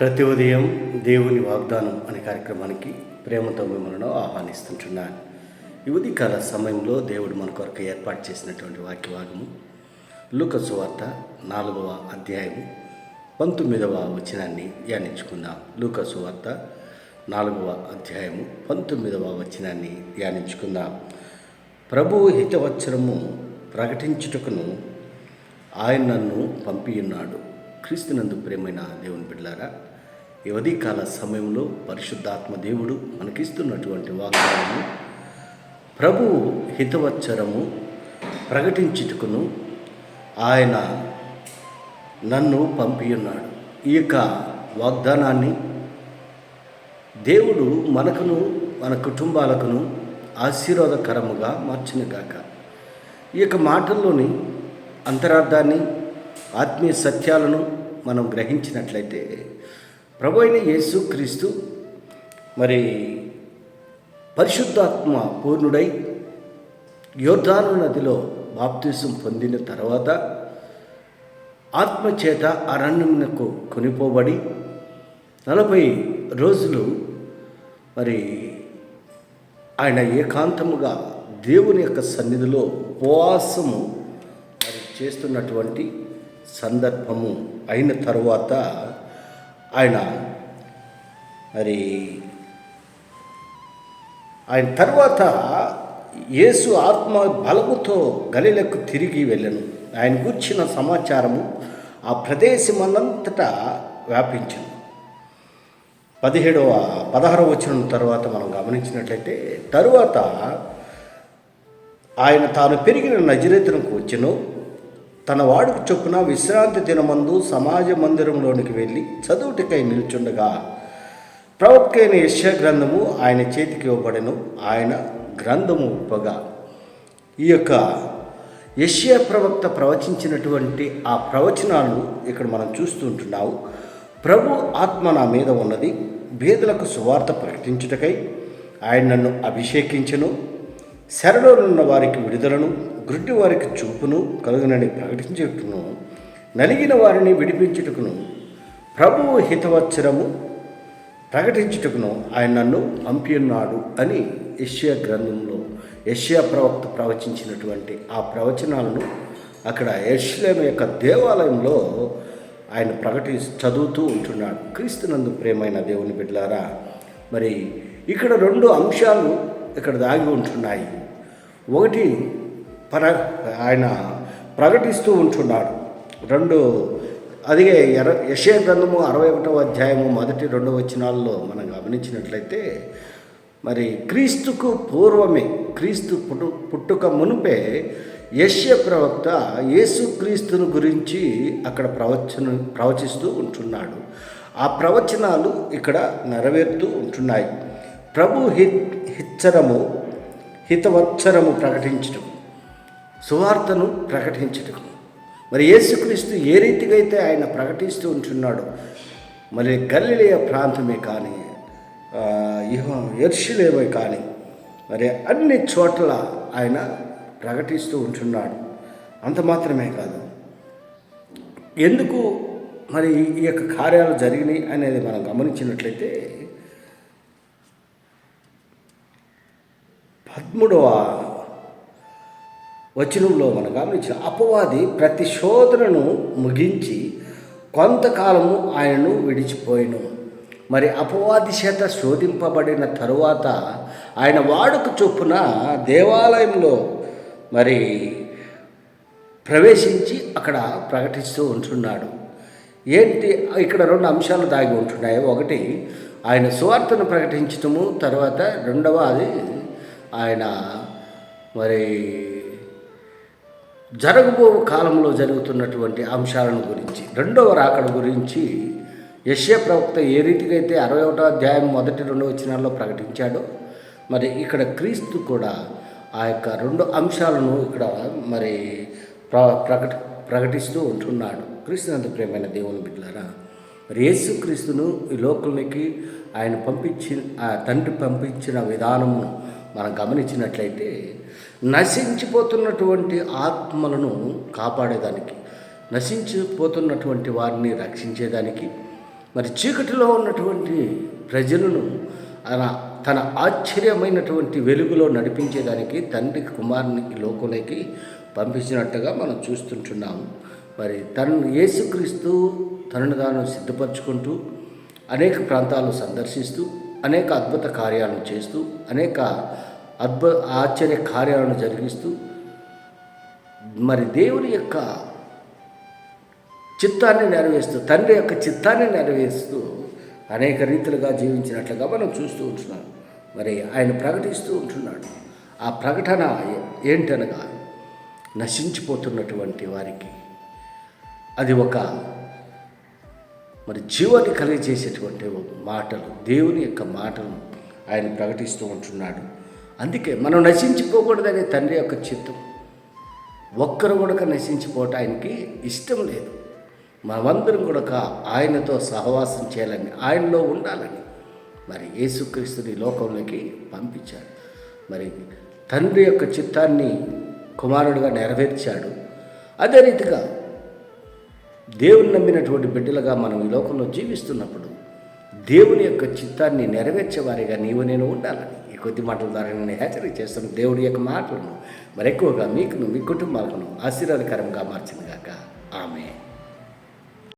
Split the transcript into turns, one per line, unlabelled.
ప్రతి ఉదయం దేవుని వాగ్దానం అనే కార్యక్రమానికి ప్రేమతో మిమ్మల్ని ఆహ్వానిస్తుంటున్నాను. ఈ ఉదయకాల సమయంలో దేవుడు మన కొరకు ఏర్పాటు చేసినటువంటి వాక్యవాగము లూకసు వార్త నాలుగవ అధ్యాయము పంతొమ్మిదవ వచనాన్ని ధ్యానించుకుందాం. లూకసు వార్త నాలుగవ అధ్యాయము పంతొమ్మిదవ వచనాన్ని ధ్యానించుకుందాం. ప్రభువు హితవచ్చరము ప్రకటించుటకును ఆయన నన్ను పంపియున్నాడు. క్రీస్తునందు ప్రేమైన దేవుని బిడ్డలారా వ్యవధి కాల సమయంలో పరిశుద్ధాత్మ దేవుడు మనకిస్తున్నటువంటి వాగ్దానము. ప్రభువు హితవచ్చరము ప్రకటించుటకును ఆయన నన్ను పంపియున్నాడు ఈ యొక్క వాగ్దానాన్ని దేవుడు మనకును మన కుటుంబాలకును ఆశీర్వాదకరముగా మార్చినగాక ఈ యొక్క మాటల్లోని అంతరార్థాన్ని ఆత్మీయ సత్యాలను మనం గ్రహించినట్లయితే ప్రభు అయిన యేసుక్రీస్తు మరి పరిశుద్ధాత్మ పూర్ణుడై యోర్ధాను నదిలో బాప్తీసం పొందిన తర్వాత ఆత్మచేత అరణ్యమునకు కొనిపోబడి నలభై రోజులు మరి ఆయన ఏకాంతముగా దేవుని యొక్క సన్నిధిలో ఉపవాసము మరి చేస్తున్నటువంటి సందర్భము అయిన తరువాత ఆయన మరి ఆయన తర్వాత యేసు ఆత్మ బలముతో గలిలకు తిరిగి వెళ్ళను. ఆయన కూర్చిన సమాచారము ఆ ప్రదేశమన్నంతటా వ్యాపించింది పదిహేడవ పదహారవ వచ్చిన తర్వాత మనం గమనించినట్లయితే తరువాత ఆయన తాను పెరిగిన నజరేతనకు వచ్చెను. తన వాడుకు చొప్పున విశ్రాంతి దినమందు సమాజ మందిరంలోనికి వెళ్ళి చదువుటికై నిల్చుండగా ప్రవక్త యశ్య యశ్యా గ్రంథము ఆయన చేతికి ఇవ్వబడెను ఆయన గ్రంథము ఉప్పగా ఈ యొక్క యశ్యా ప్రవక్త ప్రవచించినటువంటి ఆ ప్రవచనాలు ఇక్కడ మనం చూస్తుంటున్నావు ప్రభు ఆత్మ నా మీద ఉన్నది భేదలకు సువార్త ప్రకటించుటకై ఆయన నన్ను అభిషేకించను శరణులున్న వారికి విడుదలను గుడ్డి వారికి చూపును కలుగునని ప్రకటించుటకును నలిగిన వారిని విడిపించుటకును ప్రభువు హితవత్సరము ప్రకటించుటకును ఆయన నన్ను పంపియున్నాడు అని యష్యా గ్రంథంలో యష్యా ప్రవక్త ప్రవచించినటువంటి ఆ ప్రవచనాలను అక్కడ యశ్లేమ యొక్క దేవాలయంలో ఆయన ప్రకటి చదువుతూ ఉంటున్నాడు. క్రీస్తునందు ప్రేమైన దేవుని బిడ్డలారా మరి ఇక్కడ రెండు అంశాలు ఇక్కడ దాగి ఉంటున్నాయి. ఒకటి పర ఆయన ప్రకటిస్తూ ఉంటున్నాడు. రెండు అదిగే ఎర యశయ గ్రంథము అరవై ఒకటవ అధ్యాయము మొదటి రెండవ వచనాల్లో మనం గమనించినట్లయితే మరి క్రీస్తుకు పూర్వమే క్రీస్తు పుట్టు పుట్టుక మునుపే యశ్య ప్రవక్త యేసుక్రీస్తును గురించి అక్కడ ప్రవచన ప్రవచిస్తూ ఉంటున్నాడు. ఆ ప్రవచనాలు ఇక్కడ నెరవేరుతూ ఉంటున్నాయి. ప్రభు హి హిచ్చరము హితవత్సరము ప్రకటించడం సువార్తను ప్రకటించటం మరి యేసుక్రీస్తు ఏ రీతిగా అయితే ఆయన ప్రకటిస్తూ ఉంటున్నాడు మరి గల్లిలేయ ప్రాంతమే కానీ ఎర్షులేమే కానీ మరి అన్ని చోట్ల ఆయన ప్రకటిస్తూ ఉంటున్నాడు. అంత మాత్రమే కాదు. ఎందుకు మరి ఈ యొక్క కార్యాలు జరిగినాయి అనేది మనం గమనించినట్లయితే పదమూడవ వచనంలో మనం గమనించిన అపవాది ప్రతి శోధనను ముగించి కొంతకాలము ఆయనను విడిచిపోయాను. మరి అపవాది చేత శోధింపబడిన తరువాత ఆయన వాడుక చొప్పున దేవాలయంలో మరి ప్రవేశించి అక్కడ ప్రకటిస్తూ ఉంటున్నాడు. ఏంటి? ఇక్కడ రెండు అంశాలు దాగి ఉంటున్నాయి. ఒకటి ఆయన సువార్తను ప్రకటించటము తర్వాత రెండవ అది ఆయన మరి జరగబో కాలంలో జరుగుతున్నటువంటి అంశాలను గురించి రెండవ రాకడ గురించి యశ్య ప్రవక్త ఏ రీతిగా అయితే అరవై ఒకటో అధ్యాయం మొదటి రెండు వచనాల్లో ప్రకటించాడో మరి ఇక్కడ క్రీస్తు కూడా ఆ యొక్క రెండు అంశాలను ఇక్కడ మరి ప్ర ప్రకటి ప్రకటిస్తూ ఉంటున్నాడు. క్రీస్తునంత ప్రేమైన దేవుని బిడ్డలారా మరి యేసు క్రీస్తును ఈ లోకంలోకి ఆయన పంపించి తండ్రి పంపించిన విధానమును మనం గమనించినట్లయితే నశించిపోతున్నటువంటి ఆత్మలను కాపాడేదానికి నశించిపోతున్నటువంటి వారిని రక్షించేదానికి మరి చీకటిలో ఉన్నటువంటి ప్రజలను తన ఆశ్చర్యమైనటువంటి వెలుగులో నడిపించేదానికి తండ్రి కుమారునికి ఈ లోకంలోకి పంపించినట్టుగా మనం చూస్తుంటున్నాము మరి తను యేసుక్రీస్తు తనను తాను సిద్ధపరచుకుంటూ అనేక ప్రాంతాలు సందర్శిస్తూ అనేక అద్భుత కార్యాలను చేస్తూ అనేక అద్భుత ఆశ్చర్య కార్యాలను జరిగిస్తూ మరి దేవుని యొక్క చిత్తాన్ని నెరవేరుస్తూ తండ్రి యొక్క చిత్తాన్ని నెరవేరుస్తూ అనేక రీతిలుగా జీవించినట్లుగా మనం చూస్తూ ఉంటున్నాం. మరి ఆయన ప్రకటిస్తూ ఉంటున్నాడు. ఆ ప్రకటన ఏంటనగా నశించిపోతున్నటువంటి వారికి అది ఒక మరి జీవాన్ని కలిగజేసేటువంటి మాటలు దేవుని యొక్క మాటలు ఆయన ప్రకటిస్తూ ఉంటున్నాడు. అందుకే మనం నశించిపోకూడదనే తండ్రి యొక్క చిత్తం. ఒక్కరు కూడా నశించిపోవటం ఆయనకి ఇష్టం లేదు. మనమందరం కూడా ఆయనతో సహవాసం చేయాలని ఆయనలో ఉండాలని మరి యేసుక్రీస్తుని లోకంలోకి పంపించాడు. మరి తండ్రి యొక్క చిత్తాన్ని కుమారుడిగా నెరవేర్చాడు. అదే రీతిగా దేవుని నమ్మినటువంటి బిడ్డలుగా మనం ఈ లోకంలో జీవిస్తున్నప్పుడు దేవుని యొక్క చిత్తాన్ని నెరవేర్చేవారిగా నీవు నేను ఉండాలని కొద్ది మాటల ద్వారా నేను హెచ్చరిక చేస్తాను. దేవుడి యొక్క మాటలను మరి ఎక్కువగా మీకును మీ కుటుంబాలను ఆశీర్వాదకరంగా మార్చిందిగాక ఆమె